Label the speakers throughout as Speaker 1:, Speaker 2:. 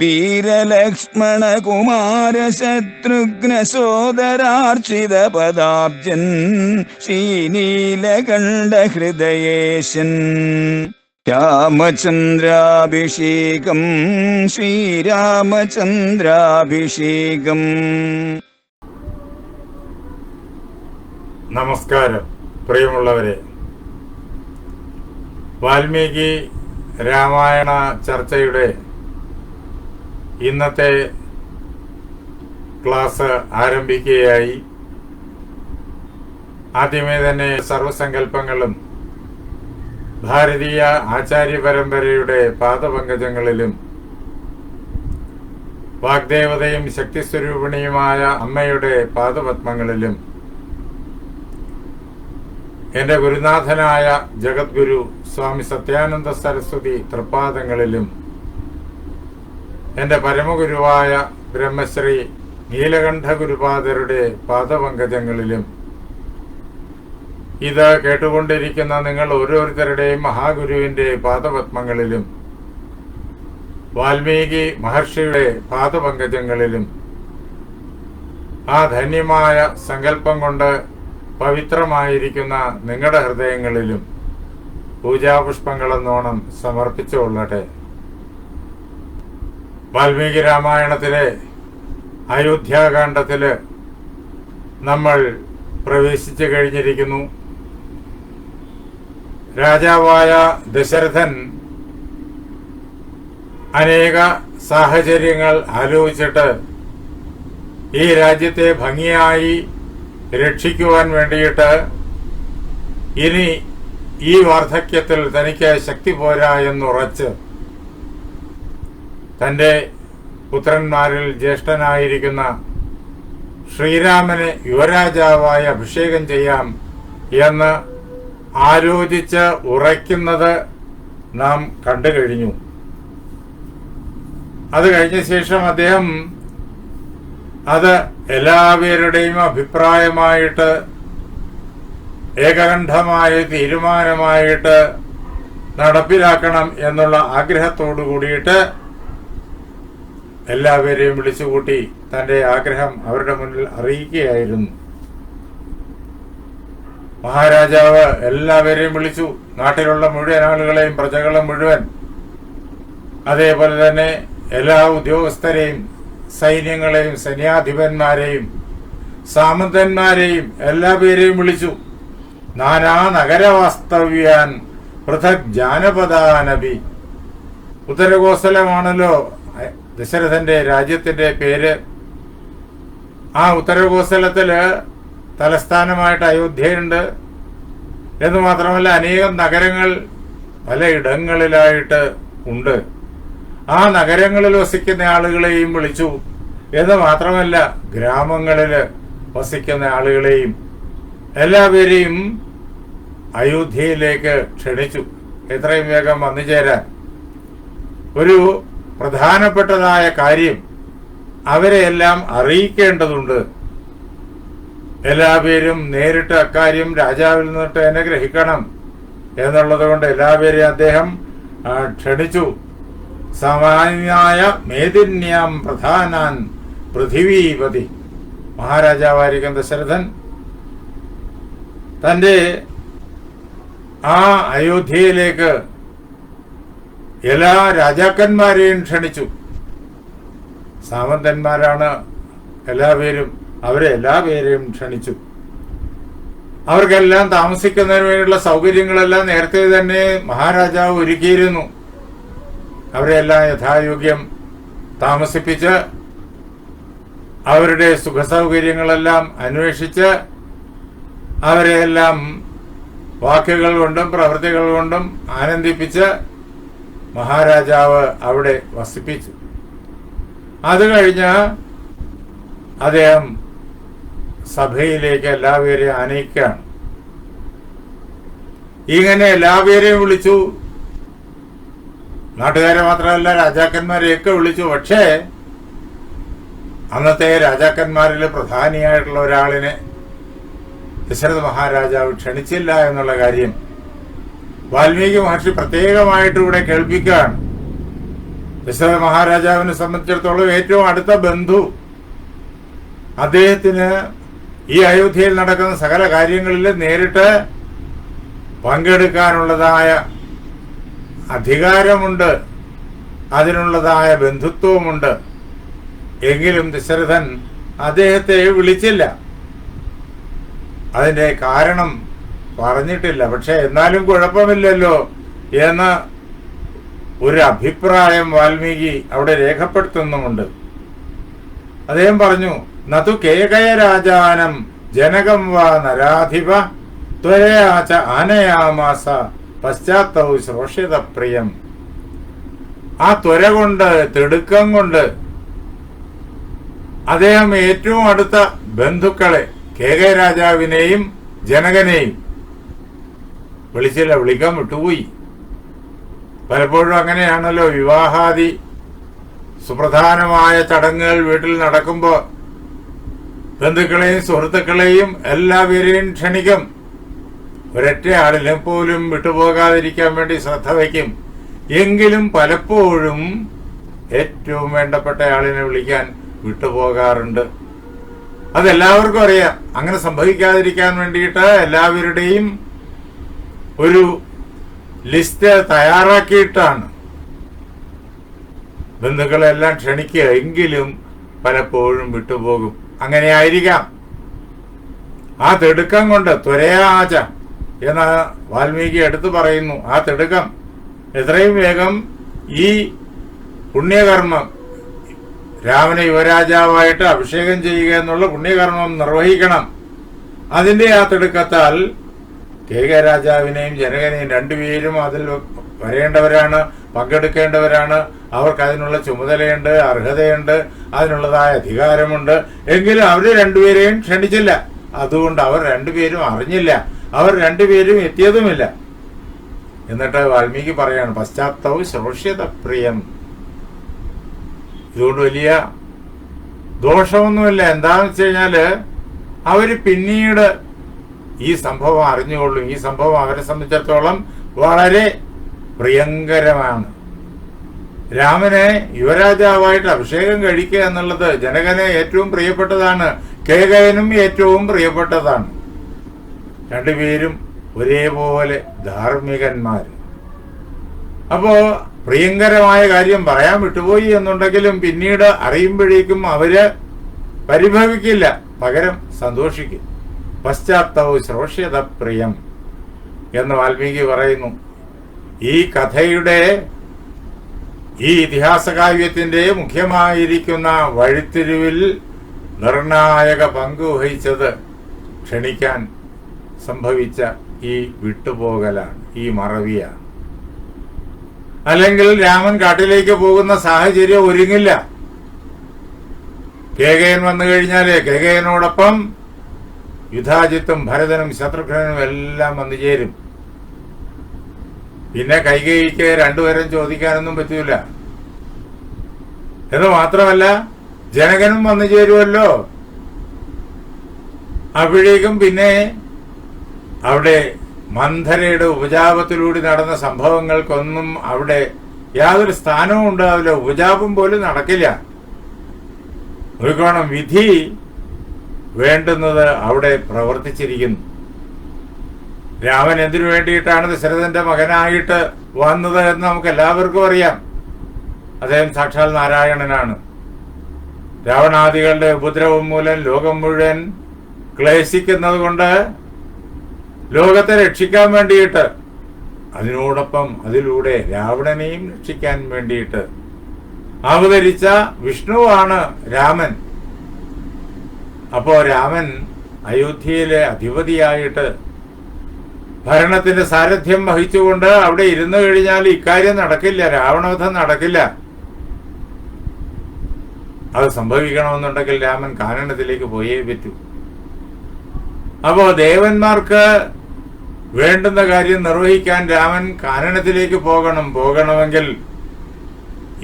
Speaker 1: വീരലക്ഷ്മണ കുമാര ശത്രുഘ്ന സോദരാർച്ചിത പദാബ്ജൻ ശ്രീനീലകണ്ഠ ഹൃദയേശൻ രാമചന്ദ്രാഭിഷേകം ശ്രീരാമചന്ദ്രാഭിഷേകം.
Speaker 2: നമസ്കാരം പ്രിയമുള്ളവരെ. വാൽമീകി രാമായണ ചർച്ചയുടെ ഇന്നത്തെ ക്ലാസ് ആരംഭിക്കുകയായി. ആദ്യമേ തന്നെ സർവസങ്കല്പങ്ങളും ഭാരതീയ ആചാര്യ പരമ്പരയുടെ പാദപങ്കജങ്ങളിലും വാഗ്ദേവതയും ശക്തിസ്വരൂപിണിയുമായ അമ്മയുടെ പാദപത്മങ്ങളിലും എന്റെ ഗുരുനാഥനായ ജഗദ്ഗുരു സ്വാമി സത്യാനന്ദ സരസ്വതി തൃപ്പാദങ്ങളിലും എന്റെ പരമഗുരുവായ ബ്രഹ്മശ്രീ നീലകണ്ഠ ഗുരുപാദരുടെ പാദപങ്കജങ്ങളിലും ഇത് കേട്ടുകൊണ്ടിരിക്കുന്ന നിങ്ങൾ ഓരോരുത്തരുടെയും മഹാഗുരുവിന്റെ പാദപത്മങ്ങളിലും വാൽമീകി മഹർഷിയുടെ പാദപങ്കജങ്ങളിലും ആ ധന്യമായ സങ്കല്പം കൊണ്ട് പവിത്രമായിരിക്കുന്ന നിങ്ങളുടെ ഹൃദയങ്ങളിലും പൂജാപുഷ്പങ്ങളെന്നോണം സമർപ്പിച്ചുകൊള്ളട്ടെ. വാൽമീകി രാമായണത്തിലെ അയോധ്യാകാന്ഡത്തിൽ നമ്മൾ പ്രവേശിച്ചു കഴിഞ്ഞിരിക്കുന്നു. രാജാവായ ദശരഥൻ അനേക സാഹചര്യങ്ങൾ ആലോചിച്ചിട്ട് ഈ രാജ്യത്തെ ഭംഗിയായി രക്ഷിക്കുവാൻ വേണ്ടിയിട്ട് ഇനി ഈ വാർദ്ധക്യത്തിൽ തനിക്ക് ശക്തി പോരാ എന്നുറച്ച് തന്റെ പുത്രന്മാരിൽ ജ്യേഷ്ഠനായിരിക്കുന്ന ശ്രീരാമനെ യുവരാജാവായി അഭിഷേകം ചെയ്യാം എന്ന് ആലോചിച്ച് ഉറയ്ക്കുന്നത് നാം കണ്ടു കഴിഞ്ഞു. അത് കഴിഞ്ഞ ശേഷം അദ്ദേഹം അത് എല്ലാവരുടെയും അഭിപ്രായമായിട്ട് ഏകകണ്ഠമായ തീരുമാനമായിട്ട് നടപ്പിലാക്കണം എന്നുള്ള ആഗ്രഹത്തോടു കൂടിയിട്ട് എല്ലാവരെയും വിളിച്ചുകൂട്ടി തന്റെ ആഗ്രഹം അവരുടെ മുന്നിൽ അറിയിക്കുകയായിരുന്നു. മഹാരാജാവ് എല്ലാവരെയും വിളിച്ചു. നാട്ടിലുള്ള മുഴുവൻ ആളുകളെയും പ്രജകളെ മുഴുവൻ. അതേപോലെ തന്നെ എല്ലാ ഉദ്യോഗസ്ഥരെയും സൈന്യങ്ങളെയും സൈന്യാധിപന്മാരെയും സാമന്തന്മാരെയും എല്ലാ പേരെയും വിളിച്ചു. നാനാ നഗരവാസ്തവ്യാൻ പൃഥക് ജാനപദാനബി ഉത്തരകോസലമാണല്ലോ ദശരഥന്റെ രാജ്യത്തിന്റെ പേര് ആ ഉത്തരകോസലത്തിൽ തലസ്ഥാനമായിട്ട് അയോധ്യയുണ്ട് എന്ന് മാത്രമല്ല അനേകം നഗരങ്ങൾ പലയിടങ്ങളിലായിട്ട് ഉണ്ട്. ആ നഗരങ്ങളിൽ വസിക്കുന്ന ആളുകളെയും വിളിച്ചു. എന്ന് മാത്രമല്ല ഗ്രാമങ്ങളിൽ വസിക്കുന്ന ആളുകളെയും എല്ലാവരെയും അയോധ്യയിലേക്ക് ക്ഷണിച്ചു. എത്രയും വേഗം വന്നു ചേരാൻ ഒരു പ്രധാനപ്പെട്ടതായ കാര്യം അവരെ എല്ലാം അറിയിക്കേണ്ടതുണ്ട് എല്ലാവരും നേരിട്ട് അക്കാര്യം രാജാവിൽ നിന്നിട്ട് എന്നെ ഗ്രഹിക്കണം എന്നുള്ളത് കൊണ്ട് എല്ലാവരെയും അദ്ദേഹം ക്ഷണിച്ചു. സമാനായ മേദിന്യാം പ്രധാനാൻ പൃഥിവീപതി. മഹാരാജാവായിരിക്കുന്ന ദശരഥൻ തന്റെ ആ അയോധ്യയിലേക്ക് എല്ലാ രാജാക്കന്മാരെയും ക്ഷണിച്ചു. സാമന്തന്മാരാണ് എല്ലാ പേരും അവരെ എല്ലാ പേരെയും ക്ഷണിച്ചു. അവർക്കെല്ലാം താമസിക്കുന്നതിന് വേണ്ടിയുള്ള സൗകര്യങ്ങളെല്ലാം നേരത്തെ തന്നെ മഹാരാജാവ് ഒരുക്കിയിരുന്നു. അവരെല്ലാം യഥായോഗ്യം താമസിപ്പിച്ച് അവരുടെ സുഖസൗകര്യങ്ങളെല്ലാം അന്വേഷിച്ച് അവരെയെല്ലാം വാക്കുകൾ കൊണ്ടും പ്രവൃത്തികൾ കൊണ്ടും ആനന്ദിപ്പിച്ച് മഹാരാജാവ് അവിടെ വസിപ്പിച്ചു. അത് കഴിഞ്ഞ് അദ്ദേഹം സഭയിലേക്ക് എല്ലാവരെയും ആനയിക്കുകയാണ്. ഇങ്ങനെ എല്ലാവരെയും വിളിച്ചു. നാട്ടുകാരെ മാത്രമല്ല രാജാക്കന്മാരെയൊക്കെ വിളിച്ചു. പക്ഷേ അന്നത്തെ രാജാക്കന്മാരിൽ പ്രധാനിയായിട്ടുള്ള ഒരാളിനെ ദശരഥ മഹാരാജാവ് ക്ഷണിച്ചില്ല എന്നുള്ള കാര്യം വാൽമീകി മഹർഷി പ്രത്യേകമായിട്ട് ഇവിടെ കേൾപ്പിക്കുകയാണ്. ദശരഥ മഹാരാജാവിനെ സംബന്ധിച്ചിടത്തോളം ഏറ്റവും അടുത്ത ബന്ധു അദ്ദേഹത്തിന് ഈ അയോധ്യയിൽ നടക്കുന്ന സകല കാര്യങ്ങളിൽ നേരിട്ട് പങ്കെടുക്കാനുള്ളതായ അധികാരമുണ്ട് അതിനുള്ളതായ ബന്ധുത്വമുണ്ട് എങ്കിലും ദശരഥൻ അദ്ദേഹത്തെ വിളിച്ചില്ല. അതിന്റെ കാരണം പറഞ്ഞിട്ടില്ല. പക്ഷെ എന്നാലും കുഴപ്പമില്ലല്ലോ എന്ന ഒരു അഭിപ്രായം വാൽമീകി അവിടെ രേഖപ്പെടുത്തുന്നുമുണ്ട്. അദ്ദേഹം പറഞ്ഞു നതു കേകയ രാജാനം ജനകം വാ നരാധിപ ത്വരയാച ആനയാമാസ പശ്ചാത്തവും ശ്രോഷിതപ്രിയം ആ ത്വര കൊണ്ട് തിടുക്കം കൊണ്ട് അദ്ദേഹം ഏറ്റവും അടുത്ത ബന്ധുക്കളെ കെ കെ രാജാവിനെയും ജനകനെയും വിളിച്ചില്ല വിളിക്കാൻ വിട്ടുപോയി. പലപ്പോഴും അങ്ങനെയാണല്ലോ വിവാഹാദി സുപ്രധാനമായ ചടങ്ങുകൾ വീട്ടിൽ നടക്കുമ്പോൾ ബന്ധുക്കളെയും സുഹൃത്തുക്കളെയും എല്ലാവരെയും ക്ഷണിക്കും. ഒരൊറ്റ ആളിനെ പോലും വിട്ടുപോകാതിരിക്കാൻ വേണ്ടി ശ്രദ്ധ വയ്ക്കും. എങ്കിലും പലപ്പോഴും ഏറ്റവും വേണ്ടപ്പെട്ട ആളിനെ വിളിക്കാൻ വിട്ടുപോകാറുണ്ട്. അതെല്ലാവർക്കും അറിയാം. അങ്ങനെ സംഭവിക്കാതിരിക്കാൻ വേണ്ടിയിട്ട് എല്ലാവരുടെയും ഒരു ലിസ്റ്റ് തയ്യാറാക്കിയിട്ടാണ്. ബന്ധുക്കളെല്ലാം ക്ഷണിക്കുക എങ്കിലും പലപ്പോഴും വിട്ടുപോകും. അങ്ങനെ ആയിരിക്കാം ആ തിടുക്കം കൊണ്ട് ത്വരയാച എന്ന വാൽമീകി എടുത്തു പറയുന്നു. ആ തിടുക്കം എത്രയും വേഗം ഈ പുണ്യകർമ്മം രാമനെ യുവരാജാവായിട്ട് അഭിഷേകം ചെയ്യുക എന്നുള്ള പുണ്യകർമ്മം നിർവഹിക്കണം. അതിന്റെ ആ തിടുക്കത്താൽ കെ രാജാവിനെയും ജനകനെയും രണ്ടുപേരും അതിൽ വരേണ്ടവരാണ് പങ്കെടുക്കേണ്ടവരാണ്. അവർക്ക് അതിനുള്ള ചുമതലയുണ്ട് അർഹതയുണ്ട് അതിനുള്ളതായ അധികാരമുണ്ട്. എങ്കിലും അവർ രണ്ടുപേരെയും ക്ഷണിച്ചില്ല. അതുകൊണ്ട് അവർ രണ്ടുപേരും അറിഞ്ഞില്ല. അവർ രണ്ടുപേരും എത്തിയതുമില്ല. എന്നിട്ട് വാൽമീകി പറയാണ് പശ്ചാത്തവും ശ്രോഷ്യത പ്രിയം ഇതുകൊണ്ട് വലിയ ദോഷമൊന്നുമില്ല. എന്താന്ന് വെച്ച് കഴിഞ്ഞാൽ അവർ പിന്നീട് ഈ സംഭവം അറിഞ്ഞുകൊള്ളും. ഈ സംഭവം അവരെ സംബന്ധിച്ചിടത്തോളം വളരെ പ്രിയങ്കരമാണ്. രാമനെ യുവരാജാവായിട്ട് അഭിഷേകം കഴിക്കുക എന്നുള്ളത് ജനകനെ ഏറ്റവും പ്രിയപ്പെട്ടതാണ്. കേകയനും ഏറ്റവും പ്രിയപ്പെട്ടതാണ്. രണ്ടുപേരും ഒരേപോലെ ധാർമ്മികന്മാർ. അപ്പോ പ്രിയങ്കരമായ കാര്യം പറയാൻ വിട്ടുപോയി എന്നുണ്ടെങ്കിലും പിന്നീട് അറിയുമ്പോഴേക്കും അവർ പരിഭവിക്കില്ല. പകരം സന്തോഷിക്കും. പശ്ചാത്തവ ശ്രോഷ്യത പ്രിയം എന്ന് വാൽമീകി പറയുന്നു. ഈ കഥയുടെ ഈ ഇതിഹാസകാവ്യത്തിന്റെ മുഖ്യമായിരിക്കുന്ന വഴിത്തിരിവിൽ നിർണായക പങ്ക് വഹിച്ചത് ക്ഷണിക്കാൻ സംഭവിച്ച ഈ വിട്ടുപോകലാണ് ഈ മറവിയാണ്. അല്ലെങ്കിൽ രാമൻ കാട്ടിലേക്ക് പോകുന്ന സാഹചര്യം ഒരുങ്ങില്ല. കേകയൻ വന്നു കഴിഞ്ഞാൽ കേകയനോടൊപ്പം യുധാജിത്തും ഭരതനും ശത്രുഘ്നനും എല്ലാം വന്നു ചേരും. പിന്നെ കൈകൈക്ക് രണ്ടുപേരും ചോദിക്കാനൊന്നും പറ്റൂല. എന്ന് മാത്രമല്ല ജനകനും വന്നു ചേരുമല്ലോ അപ്പോഴേക്കും പിന്നെ അവിടെ മന്ധരയുടെ ഉപജാപത്തിലൂടെ നടന്ന സംഭവങ്ങൾക്കൊന്നും അവിടെ യാതൊരു സ്ഥാനവും ഉണ്ടാവില്ല. ഉപജാപം പോലും നടക്കില്ല. നോക്കണം വിധി വേണ്ടുന്നത് അവിടെ പ്രവർത്തിച്ചിരിക്കുന്നു. രാമൻ എന്തിനു വേണ്ടിയിട്ടാണ് ദശരഥന്റെ മകനായിട്ട് വന്നത് എന്ന് നമുക്ക് എല്ലാവർക്കും അറിയാം. അദ്ദേഹം സാക്ഷാൽ നാരായണനാണ്. രാവണാദികളുടെ ഉപദ്രവം മൂലം ലോകം മുഴുവൻ ക്ലേശിക്കുന്നത് കൊണ്ട് ലോകത്തെ രക്ഷിക്കാൻ വേണ്ടിയിട്ട് അതിനോടൊപ്പം അതിലൂടെ രാവണനെയും രക്ഷിക്കാൻ വേണ്ടിയിട്ട് അവതരിച്ച വിഷ്ണുവാണ് രാമൻ. അപ്പോ രാമൻ അയോധ്യയിലെ അധിപതിയായിട്ട് ഭരണത്തിന്റെ സാരഥ്യം വഹിച്ചുകൊണ്ട് അവിടെ ഇരുന്നു കഴിഞ്ഞാൽ ഇക്കാര്യം നടക്കില്ല രാവണവധം നടക്കില്ല. അത് സംഭവിക്കണമെന്നുണ്ടെങ്കിൽ രാമൻ കാനനത്തിലേക്ക് പോയേ പറ്റൂ. അപ്പോ ദേവന്മാർക്ക് വേണ്ടുന്ന കാര്യം നിർവഹിക്കാൻ രാമൻ കാനനത്തിലേക്ക് പോകണം. പോകണമെങ്കിൽ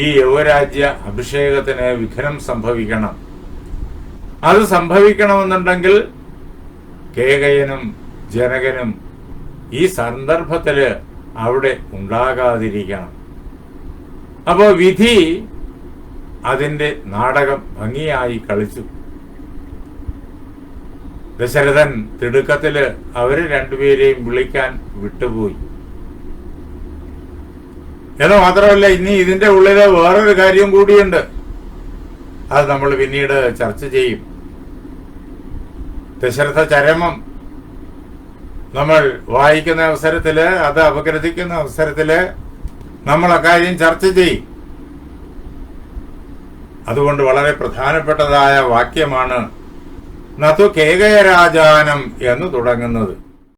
Speaker 2: ഈ യുവരാജ്യ അഭിഷേകത്തിന് വിഘ്നം സംഭവിക്കണം. അത് സംഭവിക്കണമെന്നുണ്ടെങ്കിൽ കേകയനും ജനകനും ഈ സന്ദർഭത്തിൽ അവിടെ ഉണ്ടാകാതിരിക്കണം. അപ്പോ വിധി അതിന്റെ നാടകം ഭംഗിയായി കളിച്ചു. ദശരഥൻ തിടുക്കത്തിൽ അവർ രണ്ടുപേരെയും വിളിക്കാൻ വിട്ടുപോയി. എന്ന് മാത്രമല്ല ഇനി ഇതിന്റെ ഉള്ളിൽ വേറൊരു കാര്യം കൂടിയുണ്ട്. അത് നമ്മൾ പിന്നീട് ചർച്ച ചെയ്യും. ദശരഥ ചരമം. നമ്മൾ വായിക്കുന്ന അവസരത്തിൽ അത് അപഗ്രഥിക്കുന്ന അവസരത്തിൽ നമ്മൾ അക്കാര്യം ചർച്ച ചെയ്യും. അതുകൊണ്ട് വളരെ പ്രധാനപ്പെട്ടതായ വാക്യമാണ് നതു കേകയരാജാനം എന്ന് തുടങ്ങുന്നത്.